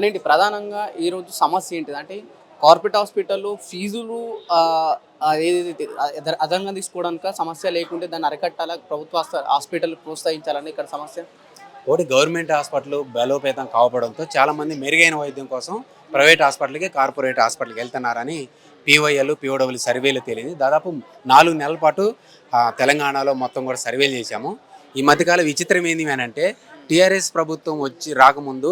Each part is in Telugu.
అనేది ప్రధానంగా ఈరోజు సమస్య ఏంటిది? అంటే కార్పొరేట్ హాస్పిటల్లో ఫీజులు ఏదైతే అదనంగా తీసుకోవడానికి సమస్య లేకుంటే దాన్ని అరికట్టాలా? ప్రభుత్వ హాస్పిటల్ ప్రోత్సహించాలని ఇక్కడ సమస్య? ఒకటి గవర్నమెంట్ హాస్పిటల్ బలోపేతం కావడంతో చాలామంది మెరుగైన వైద్యం కోసం ప్రైవేట్ హాస్పిటల్కి కార్పొరేట్ హాస్పిటల్కి వెళ్తున్నారని పీవైఎల్ పీఓడబ్ల్యూ సర్వేలు తేలింది. దాదాపు నాలుగు నెలల పాటు తెలంగాణలో మొత్తం కూడా సర్వేలు చేశాము. ఈ మధ్యకాల విచిత్రం ఏంది అని అంటే టీఆర్ఎస్ ప్రభుత్వం వచ్చి రాకముందు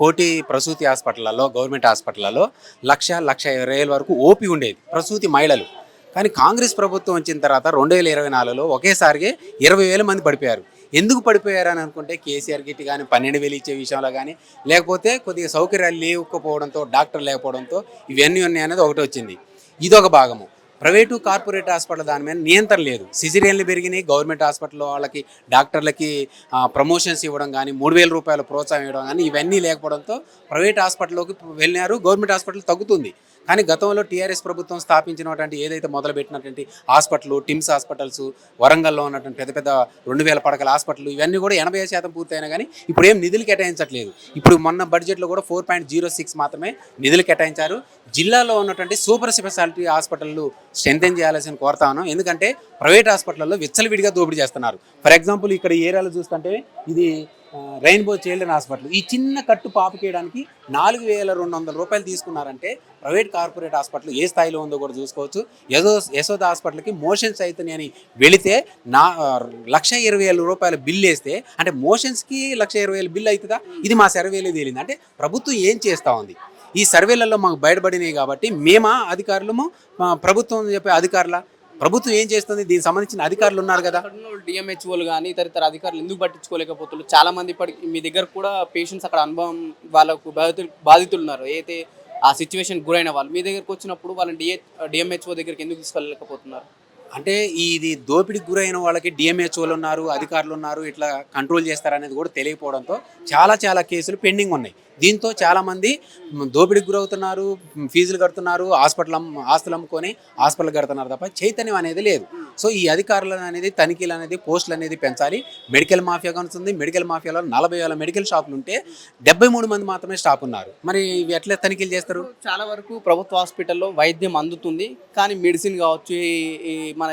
కోటి ప్రసూతి హాస్పిటల్లో గవర్నమెంట్ హాస్పిటల్లో లక్ష లక్ష ఇరవై వేల వరకు ఓపీ ఉండేది ప్రసూతి మహిళలు. కానీ కాంగ్రెస్ ప్రభుత్వం వచ్చిన తర్వాత రెండు వేల ఇరవై నాలుగులో ఒకేసారికి ఇరవై వేల మంది పడిపోయారు. ఎందుకు పడిపోయారు అని అనుకుంటే కేసీఆర్ గిట్ కానీ పన్నెండు వేలు ఇచ్చే విషయంలో కానీ లేకపోతే కొద్దిగా సౌకర్యాలు లేకపోవడంతో డాక్టర్ లేకపోవడంతో ఇవన్నీ ఉన్నాయి అనేది ఒకటి వచ్చింది. ఇదొక భాగము. ప్రైవేటు కార్పొరేట్ హాస్పిటల్ దాని మీద నియంత్రణ లేదు. సిజిరియన్లు పెరిగినాయి గవర్నమెంట్ హాస్పిటల్ వాళ్ళకి డాక్టర్లకి ప్రమోషన్స్ ఇవ్వడం కానీ మూడు వేల రూపాయల ప్రోత్సాహం ఇవ్వడం కానీ ఇవన్నీ లేకపోవడంతో ప్రైవేట్ హాస్పిటల్లోకి వెళ్ళినారు. గవర్నమెంట్ హాస్పిటల్ తగ్గుతుంది. కానీ గతంలో టీఆర్ఎస్ ప్రభుత్వం స్థాపించినటువంటి ఏదైతే మొదలుపెట్టినటువంటి హాస్పిటల్ టిమ్స్ హాస్పిటల్స్ వరంగల్లో ఉన్నటువంటి పెద్ద పెద్ద రెండు వేల పడకల హాస్పిటల్ ఇవన్నీ కూడా ఎనభై శాతం పూర్తయినా కానీ ఇప్పుడు ఏం నిధులు కేటాయించట్లేదు. ఇప్పుడు మొన్న బడ్జెట్లో కూడా ఫోర్ పాయింట్ జీరో సిక్స్ మాత్రమే నిధులు కేటాయించారు. జిల్లాలో ఉన్నటువంటి సూపర్ స్పెషాలిటీ హాస్పిటల్లు స్ట్రెంథెన్ చేయాల్సిన కోరుతాను. ఉన్నాం ఎందుకంటే ప్రైవేట్ హాస్పిటల్లో విచ్చలవిడిగా దోపిడీ చేస్తున్నారు. ఫర్ ఎగ్జాంపుల్ ఇక్కడ ఈ ఏరియాలో చూస్తుంటే ఇది రెయిన్బో చిల్డ్రన్ హాస్పిటల్. ఈ చిన్న కట్టు పాపకేయడానికి నాలుగు వేల రెండు వందల రూపాయలు తీసుకున్నారంటే ప్రైవేట్ కార్పొరేట్ హాస్పిటల్ ఏ స్థాయిలో ఉందో కూడా చూసుకోవచ్చు. యశో యశోద హాస్పిటల్కి మోషన్స్ అవుతున్నాయని వెళితే నా లక్ష ఇరవై వేల రూపాయల బిల్ వేస్తే అంటే మోషన్స్కి లక్ష ఇరవై వేల బిల్ అవుతుందా? ఇది మా సర్వేలో తేలింది. అంటే ప్రభుత్వం ఏం చేస్తూ ఉంది? ఈ సర్వేలలో మాకు బయటపడినాయి కాబట్టి మేమా అధికారులము? మా ప్రభుత్వం చెప్పే అధికారుల? ప్రభుత్వం ఏం చేస్తుంది? దీనికి సంబంధించిన అధికారులు ఉన్నారు కదా. డిఎంహెచ్ఓలు కానీ ఇతర అధికారులు ఎందుకు పట్టించుకోలేకపోతున్నారు? చాలా మంది ఇప్పటికి మీ దగ్గర కూడా పేషెంట్స్ అక్కడ అనుభవం వాళ్ళకు బాధితులు బాధితులు ఉన్నారు. అయితే ఆ సిచ్యువేషన్ గురైన వాళ్ళు మీ దగ్గరకు వచ్చినప్పుడు వాళ్ళని డిఏ డిఎంహెచ్ఓ దగ్గరికి ఎందుకు తీసుకెళ్ళలేకపోతున్నారు? అంటే ఇది దోపిడీకి గురైన వాళ్ళకి డిఎంహెచ్ఓలు ఉన్నారు అధికారులు ఉన్నారు ఇట్లా కంట్రోల్ చేస్తారనేది కూడా తెలియకపోవడంతో చాలా చాలా కేసులు పెండింగ్ ఉన్నాయి. దీంతో చాలామంది మ్, దోపిడీకి గురవుతున్నారు ఫీజులు కడుతున్నారు హాస్పిటల్ ఆస్తులు అమ్ముకొని హాస్పిటల్ కడుతున్నారు తప్ప చైతన్యం అనేది లేదు. సో ఈ అధికారులు అనేది తనిఖీలు అనేది పోస్టులు అనేది పెంచాలి. మెడికల్ మాఫియా కనుస్తుంది. మెడికల్ మాఫియాలో నలభై వేల మెడికల్ షాపులు ఉంటే డెబ్బై మూడు మంది మాత్రమే స్టాఫ్ ఉన్నారు. మరి ఇవి ఎట్లా తనిఖీలు చేస్తారు? చాలా వరకు ప్రభుత్వ హాస్పిటల్లో వైద్యం అందుతుంది. కానీ మెడిసిన్ కావచ్చు ఈ మన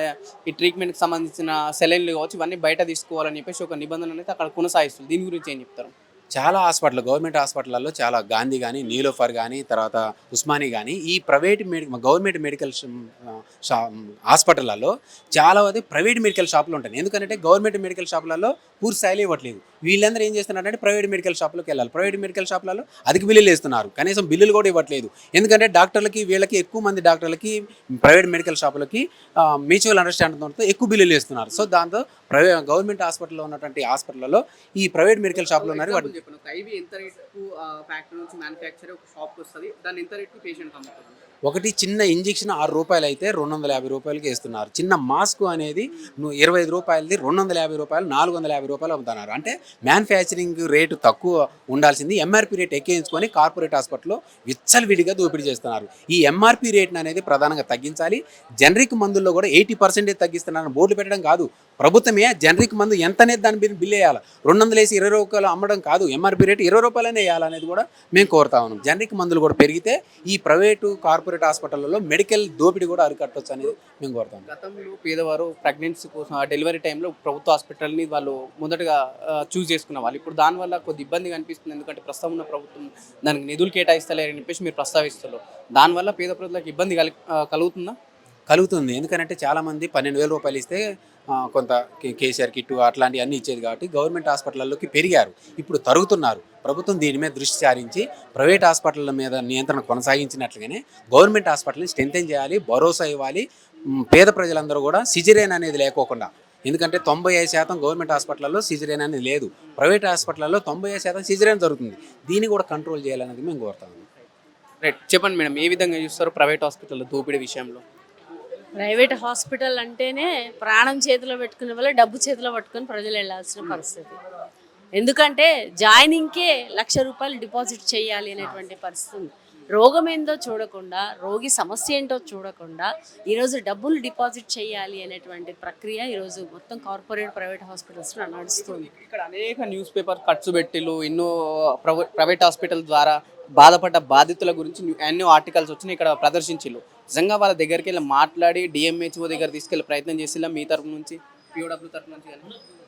ఈ ట్రీట్మెంట్కి సంబంధించిన సెలైన్లు కావచ్చు ఇవన్నీ బయట తీసుకోవాలని చెప్పేసి ఒక నిబంధన అనేది అక్కడ కొనసాగిస్తుంది. దీని గురించి ఏం చెప్తారు? చాలా హాస్పిటల్ గవర్నమెంట్ హాస్పిటల్లో చాలా గాంధీ కానీ నీలోఫర్ కానీ తర్వాత ఉస్మాని కానీ ఈ ప్రైవేట్ మెడి గవర్నమెంట్ మెడికల్ షా- హాస్పిటల్లో చాలా మంది ప్రైవేట్ మెడికల్ షాపులు ఉంటాయి ఎందుకంటే గవర్నమెంట్ మెడికల్ షాపులలో పూర్తి స్థాయిలో ఇవ్వట్లేదు. వీళ్ళందరూ ఏం చేస్తున్నారంటే ప్రైవేట్ మెడికల్ షాపులకు వెళ్ళాలి. ప్రైవేట్ మెడికల్ షాపులలో అధిక బిల్లులు వేస్తున్నారు. కనీసం బిల్లులు కూడా ఇవ్వట్లేదు. ఎందుకంటే డాక్టర్లకి వీళ్ళకి ఎక్కువ మంది డాక్టర్లకి ప్రైవేట్ మెడికల్ షాపులకి మ్యూచువల్ అండర్స్టాండింగ్తో ఎక్కువ బిల్లులు వేస్తున్నారు. సో దాంతో ప్రైవేట్ గవర్నమెంట్ హాస్పిటల్లో ఉన్నటువంటి హాస్పిటల్లో ఈ ప్రైవేట్ మెడికల్ షాపులు ఉన్నారు వాటి ఎంత రేటుకు ఫ్యాక్టరీ నుంచి మ్యానుఫ్యాక్చర్ ఒక షాప్కి వస్తుంది. దాన్ని ఎంత రేటుకు పేషెంట్ అమ్ముతుంది ఒకటి చిన్న ఇంజెక్షన్ ఆరు రూపాయలు అయితే రెండు వందల యాభై రూపాయలకి ఇస్తున్నారు చిన్న మాస్క్ అనేది నువ్వు ఇరవై ఐదు రూపాయలది రెండు వందల యాభై రూపాయలు నాలుగు వందల యాభై రూపాయలు అమ్ముతున్నారు. అంటే మ్యానుఫ్యాక్చరింగ్ రేటు తక్కువ ఉండాల్సింది. ఎంఆర్పి రేట్ ఎక్కించుకొని కార్పొరేట్ హాస్పిటల్లో విచ్చలవిడిగా దోపిడీ చేస్తున్నారు. ఈ ఎంఆర్పి రేట్ని అనేది ప్రధానంగా తగ్గించాలి. జనరిక్ మందుల్లో కూడా ఎయిటీ పర్సెంటేజ్ తగ్గిస్తున్నారు బోర్డులు పెట్టడం కాదు. ప్రభుత్వమే జనరిక్ మందు ఎంత అనేది దాని మీద బిల్ వేయాలి. రెండు వందలు వేసి ఇరవై రూపాయలు అమ్మడం కాదు ఎంఆర్పి రేట్ ఇరవై రూపాయలనే వేయాలనేది కూడా మేము కోరుతా ఉన్నాం. జనరిక్ మందులు కూడా పెరిగితే ఈ ప్రైవేటు కార్పొరేట్ హాస్పిటల్లో మెడికల్ దోపిడీ కూడా అరికట్టవచ్చు అనేది మేము కోరుతాం గతంలో పేదవారు ప్రెగ్నెన్సీ కోసం ఆ డెలివరీ టైంలో ప్రభుత్వ హాస్పిటల్ని వాళ్ళు మొదటగా చూస్ చేసుకున్న వాళ్ళు. ఇప్పుడు దానివల్ల కొద్ది ఇబ్బంది కనిపిస్తుంది. ఎందుకంటే ప్రస్తుతం ఉన్న ప్రభుత్వం దానికి నిధులు కేటాయిస్తలేరని చెప్పేసి మీరు ప్రస్తావిస్తున్నారు. దానివల్ల పేద ప్రజలకు ఇబ్బంది కలుగుతుందా? కలుగుతుంది. ఎందుకంటే చాలామంది పన్నెండు వేల రూపాయలు ఇస్తే కొంత కేసీఆర్ కిట్టు అట్లాంటివి అన్నీ ఇచ్చేది కాబట్టి గవర్నమెంట్ హాస్పిటల్లోకి పెరిగారు. ఇప్పుడు తరుగుతున్నారు. ప్రభుత్వం దీని మీద దృష్టి సారించి ప్రైవేట్ హాస్పిటల్ మీద నియంత్రణ కొనసాగించినట్లుగానే గవర్నమెంట్ హాస్పిటల్ని స్ట్రెంథెన్ చేయాలి భరోసా ఇవ్వాలి. పేద ప్రజలందరూ కూడా సిజరేన్ అనేది లేకోకుండా. ఎందుకంటే తొంభై ఐదు శాతం గవర్నమెంట్ హాస్పిటల్లో సిజరేన్ అనేది లేదు. ప్రైవేట్ హాస్పిటల్లో తొంభై ఐదు శాతం సిజరేన్ జరుగుతుంది. దీన్ని కూడా కంట్రోల్ చేయాలనేది మేము కోరుతాము రైట్. చెప్పండి మేడం ఏ విధంగా చూస్తారు ప్రైవేట్ హాస్పిటల్ దోపిడీ విషయంలో? ప్రైవేట్ హాస్పిటల్ అంటేనే ప్రాణం చేతిలో పెట్టుకునే వల్ల డబ్బు చేతిలో పట్టుకుని ప్రజలు వెళ్ళాల్సిన పరిస్థితి. ఎందుకంటే జాయినింగ్కే లక్ష రూపాయలు డిపాజిట్ చేయాలి అనేటువంటి పరిస్థితి ఉంది రోగం ఏందో చూడకుండా రోగి సమస్య ఏంటో చూడకుండా ఈరోజు డబ్బులు డిపాజిట్ చేయాలి అనేటువంటి ప్రక్రియ ఈరోజు మొత్తం కార్పొరేట్ ప్రైవేట్ హాస్పిటల్స్ నడుస్తుంది. ఇక్కడ అనేక న్యూస్ పేపర్ ఖర్చు పెట్టిలు ఎన్నో ప్రైవేట్ హాస్పిటల్ ద్వారా బాధపడ్డ బాధితుల గురించి ఎన్నో ఆర్టికల్స్ వచ్చినాయి ఇక్కడ ప్రదర్శించిల్లు. నిజంగా వాళ్ళ దగ్గరికి వెళ్ళి మాట్లాడి డిఎంహెచ్ఓ దగ్గర తీసుకెళ్ళి ప్రయత్నం చేసిల్లా మీ తరపు నుంచి? పిఓడబ్ల్యూ తరపు నుంచి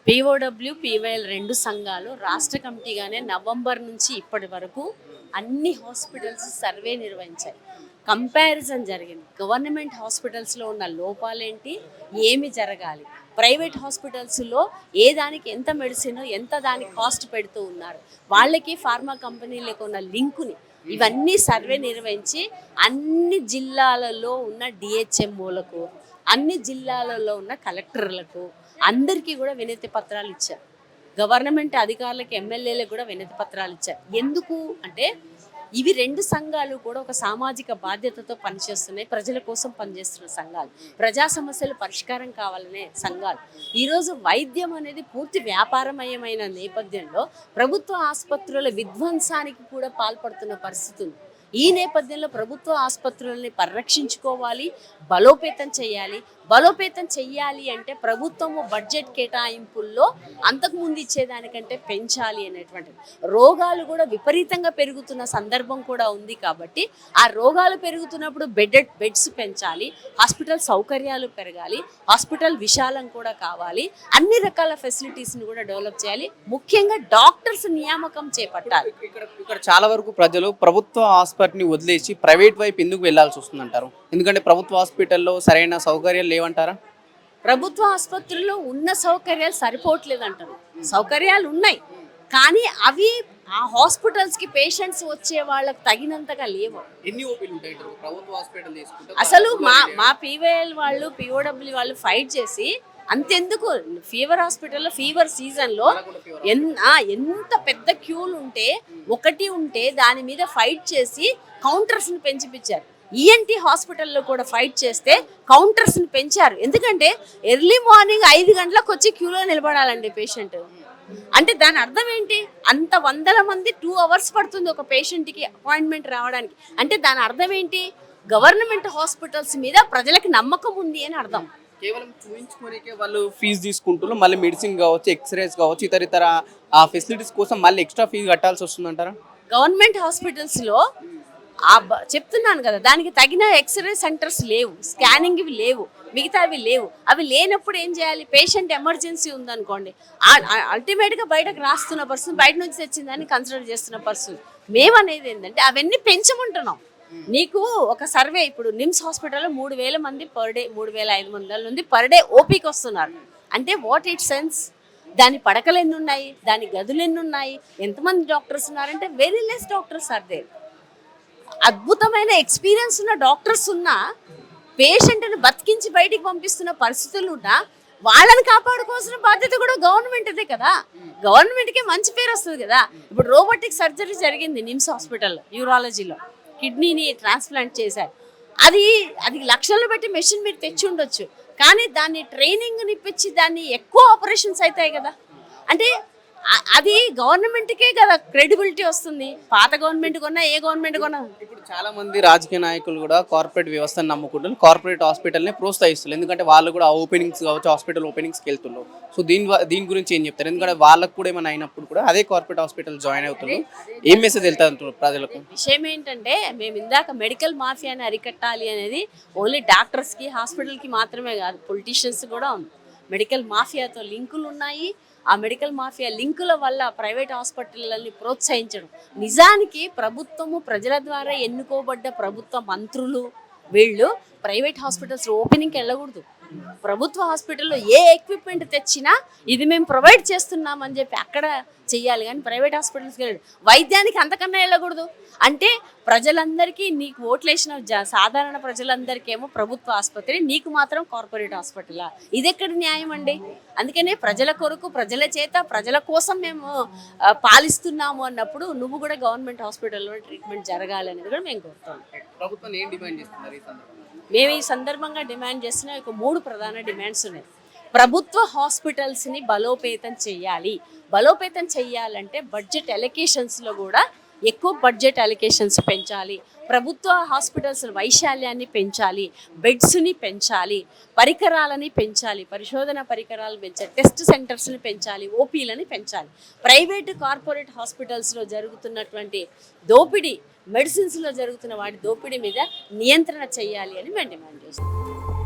పిఓడబ్ల్యూ పివైఎల్ రెండు సంఘాలు రాష్ట్ర కమిటీగానే నవంబర్ నుంచి ఇప్పటి వరకు అన్ని హాస్పిటల్స్ సర్వే నిర్వహించాయి. కంపారిజన్ జరిగింది. గవర్నమెంట్ హాస్పిటల్స్లో ఉన్న లోపాలేంటి? ఏమి జరగాలి? ప్రైవేట్ హాస్పిటల్స్లో ఏ దానికి ఎంత మెడిసిన్ ఎంత దానికి కాస్ట్ పెడుతూ ఉన్నారు? వాళ్ళకి ఫార్మా కంపెనీలకు ఉన్న లింకుని ఇవన్నీ సర్వే నిర్వహించి అన్ని జిల్లాలలో ఉన్న డిహెచ్ఎంఓలకు అన్ని జిల్లాలలో ఉన్న కలెక్టర్లకు అందరికీ కూడా వినతి పత్రాలు ఇచ్చారు. గవర్నమెంట్ అధికారులకు ఎమ్మెల్యేలకు కూడా వినతి పత్రాలు ఇచ్చారు. ఎందుకు? అంటే ఇవి రెండు సంఘాలు కూడా ఒక సామాజిక బాధ్యతతో పనిచేస్తున్నాయి. ప్రజల కోసం పనిచేస్తున్న సంఘాలు. ప్రజా సమస్యలు పరిష్కారం కావాలనే సంఘాలు. ఈరోజు వైద్యం అనేది పూర్తి వ్యాపారమయమైన నేపథ్యంలో ప్రభుత్వ ఆసుపత్రుల విధ్వంసానికి కూడా పాల్పడుతున్న పరిస్థితి ఉంది. ఈ నేపథ్యంలో ప్రభుత్వ ఆసుపత్రులని పరిరక్షించుకోవాలి బలోపేతం చేయాలి బలోపేతం చెయ్యాలి అంటే ప్రభుత్వము బడ్జెట్ కేటాయింపుల్లో అంతకుముందు ఇచ్చేదానికంటే పెంచాలి అనేటువంటిది. రోగాలు కూడా విపరీతంగా పెరుగుతున్న సందర్భం కూడా ఉంది కాబట్టి ఆ రోగాలు పెరుగుతున్నప్పుడు బెడ్ బెడ్స్ పెంచాలి హాస్పిటల్ సౌకర్యాలు పెరగాలి హాస్పిటల్ విశాలం కూడా కావాలి అన్ని రకాల ఫెసిలిటీస్ని కూడా డెవలప్ చేయాలి. ముఖ్యంగా డాక్టర్స్ నియామకం చేపట్టాలి. ఇక్కడ చాలా వరకు ప్రజలు ప్రభుత్వ హాస్పిటల్ని వదిలేసి ప్రైవేట్ వైపు ఎందుకు వెళ్ళాల్సి వస్తుందంటారు? ఎందుకంటే ప్రభుత్వ హాస్పిటల్లో సరైన సౌకర్యాలు లేవంటారా ప్రభుత్వ ఆసుపత్రుల్లో ఉన్న సౌకర్యాలు సరిపోవట్లేదు అంటారు సౌకర్యాలు ఉన్నాయి కానీ అవి ఆ హాస్పిటల్స్కి పేషెంట్స్ వచ్చే వాళ్ళకి తగినంతగా లేవు. ఎన్ని ఓపీలు ఉంటాయి ఇక్కడ ప్రభుత్వ హాస్పిటల్ తీసుకుంటే అసలు మా మా పీవైఎల్ వాళ్ళు పిఓడబ్ల్యూ వాళ్ళు ఫైట్ చేసి అంతెందుకు? ఫీవర్ హాస్పిటల్లో ఫీవర్ సీజన్లో ఎంత పెద్ద క్యూలు ఉంటే ఒకటి ఉంటే దాని మీద ఫైట్ చేసి కౌంటర్స్ని పెంచిపించారు ఈఎన్టీ హాస్పిటల్లో కూడా ఫైట్ చేస్తే కౌంటర్స్ని పెంచారు. ఎందుకంటే ఎర్లీ మార్నింగ్ ఐదు గంటలకు వచ్చి క్యూలో నిలబడాలండి పేషెంట్. అంటే దాని అర్థం ఏంటి? అంత వందల మంది టూ అవర్స్ పడుతుంది ఒక పేషెంట్కి అపాయింట్మెంట్ రావడానికి. అంటే దాని అర్థం ఏంటి? గవర్నమెంట్ హాస్పిటల్స్ మీద ప్రజలకు నమ్మకం ఉంది అని అర్థం. కేవలం చూపించుకోనికే వాళ్ళు ఫీజు తీసుకుంటున్నారు. మళ్ళీ మెడిసిన్ కావచ్చు ఎక్స్రేస్ కావచ్చు ఇతర ఇతర ఫెసిలిటీస్ కోసం మళ్ళీ ఎక్స్ట్రా ఫీజు కట్టాల్సి వస్తుందంటారా? గవర్నమెంట్ హాస్పిటల్స్లో చెప్తున్నాను కదా దానికి తగిన ఎక్స్రే సెంటర్స్ లేవు స్కానింగ్ ఇవి లేవు మిగతావి లేవు. అవి లేనప్పుడు ఏం చేయాలి? పేషెంట్ ఎమర్జెన్సీ ఉందనుకోండి అల్టిమేట్గా బయటకు రాస్తున్న పర్సన్ బయట నుంచి తెచ్చిందని కన్సిడర్ చేస్తున్న పర్సన్. మేమనేది ఏంటంటే అవన్నీ పెంచమంటున్నాం నీకు ఒక సర్వే ఇప్పుడు నిమ్స్ హాస్పిటల్లో మూడు వేల మంది పర్ డే మూడు వేల ఐదు వందల నుండి పర్ డే ఓపీకి వస్తున్నారు. అంటే వాట్ ఇట్ సెన్స్? దాని పడకలు ఎన్ని ఉన్నాయి? దాని గదులు ఎన్ని ఉన్నాయి? ఎంతమంది డాక్టర్స్ ఉన్నారంటే very less doctors are there అద్భుతమైన ఎక్స్పీరియన్స్ ఉన్న డాక్టర్స్ ఉన్నా పేషెంట్ని బతికించి బయటికి పంపిస్తున్న పరిస్థితులు ఉన్నా వాళ్ళని కాపాడుకోవాల్సిన బాధ్యత కూడా గవర్నమెంట్దే కదా. గవర్నమెంట్కే మంచి పేరు వస్తుంది కదా. ఇప్పుడు రోబోటిక్ సర్జరీ జరిగింది నిమ్స్ హాస్పిటల్ యూరాలజీలో కిడ్నీని ట్రాన్స్ప్లాంట్ చేశారు. అది అది లక్షలు పెట్టి మెషిన్ మీరు తెచ్చి ఉండొచ్చు. కానీ దాన్ని ట్రైనింగ్ ఇప్పించి దాన్ని ఎక్కువ ఆపరేషన్స్ అవుతాయి కదా. అంటే అది గవర్నమెంట్కే కదా క్రెడిబిలిటీ వస్తుంది. పాత గవర్నమెంట్ కొన్నా ఏ గవర్నమెంట్ కొన్నా. ఇప్పుడు చాలా మంది రాజకీయ నాయకులు కూడా కార్పొరేట్ వ్యవస్థను నమ్ముకుంటున్నారు. కార్పొరేట్ హాస్పిటల్ని ప్రోత్సహిస్తున్నారు. ఎందుకంటే వాళ్ళు కూడా ఓపెనింగ్స్ కావచ్చు హాస్పిటల్ ఓపెనింగ్స్కి వెళ్తున్నారు. సో దీని దీని గురించి ఏం చెప్తారు? ఎందుకంటే వాళ్ళకు కూడా ఏమైనా అయినప్పుడు కూడా అదే కార్పొరేట్ హాస్పిటల్ జాయిన్ అవుతున్నారు. ఏం మెసేజ్ వెళ్తారు ప్రజలకు? విషయం ఏంటంటే మేము ఇందాక మెడికల్ మాఫియాని అరికట్టాలి అనేది ఓన్లీ డాక్టర్స్కి హాస్పిటల్కి మాత్రమే కాదు పొలిటీషియన్స్ కూడా ఉంది మెడికల్ మాఫియాతో లింకులు ఉన్నాయి. ఆ మెడికల్ మాఫియా లింకుల వల్ల ప్రైవేట్ హాస్పిటల్లని ప్రోత్సహించడం. నిజానికి ప్రభుత్వము ప్రజల ద్వారా ఎన్నుకోబడ్డ ప్రభుత్వ మంత్రులు వీళ్ళు ప్రైవేట్ హాస్పిటల్స్ ఓపెనింగ్కి వెళ్ళకూడదు. ప్రభుత్వ హాస్పిటల్లో ఏ ఎక్విప్మెంట్ తెచ్చినా ఇది మేము ప్రొవైడ్ చేస్తున్నామని చెప్పి అక్కడ చెయ్యాలి కానీ ప్రైవేట్ హాస్పిటల్స్కి వెళ్ళడు. వైద్యానికి అంతకన్నా వెళ్ళకూడదు. అంటే ప్రజలందరికీ నీకు ఓట్లేసిన సాధారణ ప్రజలందరికీ ఏమో ప్రభుత్వ ఆసుపత్రి నీకు మాత్రం కార్పొరేట్ హాస్పిటలా. ఇది ఎక్కడ న్యాయం అండి? అందుకనే ప్రజల కొరకు ప్రజల చేత ప్రజల కోసం మేము పాలిస్తున్నాము అన్నప్పుడు నువ్వు కూడా గవర్నమెంట్ హాస్పిటల్లో ట్రీట్మెంట్ జరగాలి అనేది కూడా మేము కోరుతాం ప్రభుత్వం ఏం డిమాండ్ చేస్తున్నారు ఈ సందర్భంగా మేము ఈ సందర్భంగా డిమాండ్ చేస్తున్న ఒక మూడు ప్రధాన డిమాండ్స్ ఉన్నాయి. ప్రభుత్వ హాస్పిటల్స్ని బలోపేతం చేయాలి. బలోపేతం చేయాలంటే బడ్జెట్ ఎలకేషన్స్లో కూడా ఎక్కువ బడ్జెట్ అలికేషన్స్ పెంచాలి. ప్రభుత్వ హాస్పిటల్స్ వైశాల్యాన్ని పెంచాలి. బెడ్స్ని పెంచాలి. పరికరాలని పెంచాలి. పరిశోధన పరికరాలు పెంచాలి. టెస్ట్ సెంటర్స్ని పెంచాలి. ఓపీలని పెంచాలి. ప్రైవేటు కార్పొరేట్ హాస్పిటల్స్లో జరుగుతున్నటువంటి దోపిడీ మెడిసిన్స్లో జరుగుతున్న వాటి దోపిడీ మీద నియంత్రణ చేయాలి అని మేము డిమాండ్ చేస్తాం